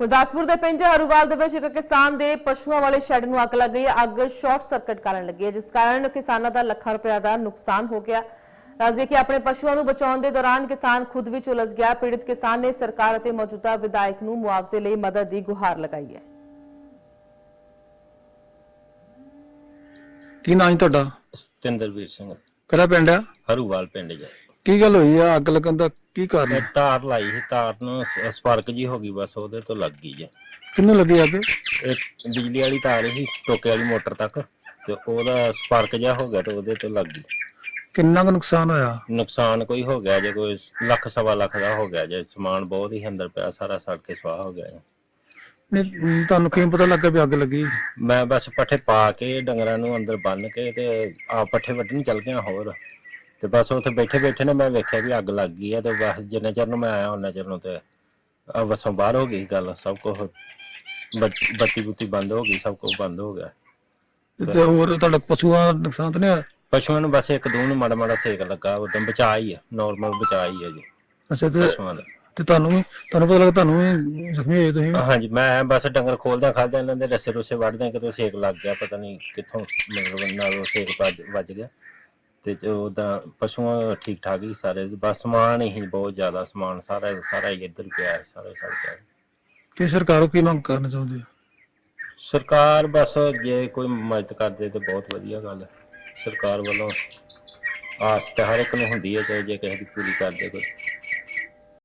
ਗੁਰਦਾਸਪੁਰ ਦੇ ਪਿੰਡ ਹਰੂਵਾਲ ਦੇ ਵਿੱਚ ਇੱਕ ਕਿਸਾਨ ਦੇ ਪਸ਼ੂਆਂ ਵਾਲੇ ਸ਼ੈੱਡ ਨੂੰ ਅੱਗ ਲੱਗ ਗਈ ਹੈ। ਅੱਗ ਸ਼ਾਰਟ ਸਰਕਟ ਕਾਰਨ ਲੱਗੀ ਹੈ ਜਿਸ ਕਾਰਨ ਕਿਸਾਨਾਂ ਦਾ ਲੱਖਾਂ ਰੁਪਏ ਦਾ ਨੁਕਸਾਨ ਹੋ ਗਿਆ। ਰਾਜ਼ੀ ਕਿ ਆਪਣੇ ਪਸ਼ੂਆਂ ਨੂੰ ਬਚਾਉਣ ਦੇ ਦੌਰਾਨ ਕਿਸਾਨ ਖੁਦ ਵੀ ਉਲਝ ਗਿਆ। ਪੀੜਿਤ ਕਿਸਾਨ ਨੇ ਸਰਕਾਰ ਅਤੇ ਮੌਜੂਦਾ ਵਿਧਾਇਕ ਨੂੰ ਮੁਆਵਜ਼ੇ ਲਈ ਮਦਦ ਦੀ ਗੁਹਾਰ ਲਗਾਈ ਹੈ। ਕੀ ਨਾਂ ਜੀ ਤੁਹਾਡਾ? ਸਤਿੰਦਰਵੀਰ ਸਿੰਘ। ਕਿਹੜਾ ਪਿੰਡ ਆ? ਹਰੂਵਾਲ ਪਿੰਡ ਜਾ। ਕੀ ਗੱਲ ਹੋਈ ਆ? ਅੱਗ ਲੱਗਣ ਦਾ ਕੀ ਕਾਰਨ ਆ? ਤਾਰ ਲਾਈ ਸੀ ਤਾਰ ਨੂੰ ਸ- ਸਪਾਰਕ ਜੀ ਹੋ ਗਈ ਬਸ ਉਹਦੇ ਤੋਂ ਲੱਗ ਗਈ ਜੇ। ਕਿੰਨੂੰ ਲੱਗੀ ਅੱਗ ਇਹ ਬਿਜਲੀ ਵਾਲੀ ਤਾਰ ਸੀ ਟੋਕੇ ਵਾਲੀ ਮੋਟਰ ਤੱਕ ਤੇ ਉਹਦਾ ਸਪਾਰਕ ਜਿਹਾ ਹੋ ਗਿਆ ਤੇ ਉਹਦੇ ਤੋਂ ਲੱਗ ਗਈ। ਕਿੰਨਾ ਕੁ ਨੁਕਸਾਨ ਹੋਇਆ? ਨੁਕਸਾਨ ਕੋਈ ਹੋ ਗਿਆ ਜੇ ਕੋਈ ਲੱਖ ਸਵਾ ਲੱਖ ਦਾ ਹੋ ਗਿਆ ਜੇ ਸਮਾਨ ਬਹੁਤ ਹੀ ਅੰਦਰ ਪਿਆ ਸਾਰਾ ਸੜ ਕੇ ਸਵਾਹ ਹੋ ਗਿਆ ਜੀ। ਨਹੀਂ ਅਮ, ਤੁਹਾਨੂੰ ਕਿਵੇਂ ਪਤਾ ਲੱਗਾ ਵੀ ਅੱਗ ਲੱਗੀ? ਮੈਂ ਬਸ ਪੱਠੇ ਪਾ ਕੇ ਡੰਗਰਾਂ ਨੂੰ ਅੰਦਰ ਬੰਨ ਕੇ ਤੇ ਆ ਪੱਠੇ ਵੱਢਣ ਚੱਲ ਗਿਆ ਹੋਰ। ਤੇ ਬਸ ਉੱਥੇ ਬੈਠੇ ਬੈਠੇ ਨੇ ਮੈਂ ਵੇਖਿਆ ਵੀ ਅੱਗ ਲੱਗ ਗਈ ਆ ਤੇ ਬਸ ਜਿੰਨੇ ਚਿਰ ਨੂੰ ਮੈਂ ਆਇਆ ਉਹਨਾਂ ਚਿਰ ਨੂੰ ਤੇ ਆ ਬਸੋਂ ਬਾਹਰ ਹੋ ਗਈ ਗੱਲ ਸਭ ਕੁਝ ਬੱਤੀ ਬੁੱਤੀ ਬੰਦ ਹੋ ਗਈ ਸਭ ਕੁਝ ਬੰਦ ਹੋ ਗਿਆ। ਤੇ ਹੋਰ ਤੁਹਾਡਾ ਪਸ਼ੂਆਂ ਦਾ ਨੁਕਸਾਨ ਤਾਂ ਨਹੀਂ ਹੋਇਆ? ਪਸ਼ੂਆਂ ਨੂੰ ਬਸ ਇੱਕ ਦੋ ਨੂੰ ਮਾੜਾ ਮਾੜਾ ਸੇਕ ਲੱਗਾ ਉਦੋਂ ਬਚਾ ਹੀ ਆ ਨਾਰਮਲ ਬਚਾ ਹੀ ਆ ਜੀ। ਅੱਛਾ ਤੇ ਪਸ਼ੂਆਂ ਦਾ। ਤੇ ਤੁਹਾਨੂੰ ਵੀ ਤੁਹਾਨੂੰ ਪਤਾ ਲੱਗਾ ਤੁਹਾਨੂੰ ਵੀ ਜ਼ਖਮੀ ਹੋਏ ਤੁਸੀਂ? ਹਾਂਜੀ ਮੈਂ ਬਸ ਡੰਗਰ ਖੋਲਦਿਆਂ ਖਾਦਿਆਂ ਇਹਨਾਂ ਦੇ ਰਸੇ ਰੁਸੇ ਵੱਢਦਿਆਂ ਕਿਤੋਂ ਸੇਕ ਲੱਗ ਗਿਆ ਪਤਾ ਨਹੀਂ ਕਿੱਥੋਂ ਮਤਲਬ ਨਾਲ ਉਹ ਸੇਕ ਵੱਜ ਗਿਆ। ਤੇ ਉਹਦਾ ਪਸ਼ੂਆਂ ਠੀਕ ਠਾਕ ਹੀ ਸਾਰੇ ਬਸ ਸਮਾਨ ਹੀ ਬਹੁਤ ਜ਼ਿਆਦਾ ਸਮਾਨ ਸਾਰਾ ਸਾਰਾ ਹੀ ਇੱਧਰ ਪਿਆ ਹੈ, ਸਾਰਾ ਸੜ ਗਿਆ ਕੀ ਸਰਕਾਰੋਂ ਕੀ ਮੰਗ ਕਰਨਾ ਚਾਹੁੰਦੇ ਹੋ? ਸਰਕਾਰ ਬਸ ਜੇ ਕੋਈ ਮਦਦ ਕਰਦੇ ਤੇ ਬਹੁਤ ਵਧੀਆ ਗੱਲ ਹੈ। ਸਰਕਾਰ ਵੱਲੋਂ ਆਸ ਤਾਂ ਹਰ ਇੱਕ ਨੂੰ ਹੁੰਦੀ ਹੈ ਚਾਹੇ ਜੇ ਕਿਸੇ ਦੀ ਪੂਰੀ ਕਰਦੇ ਕੋਈ।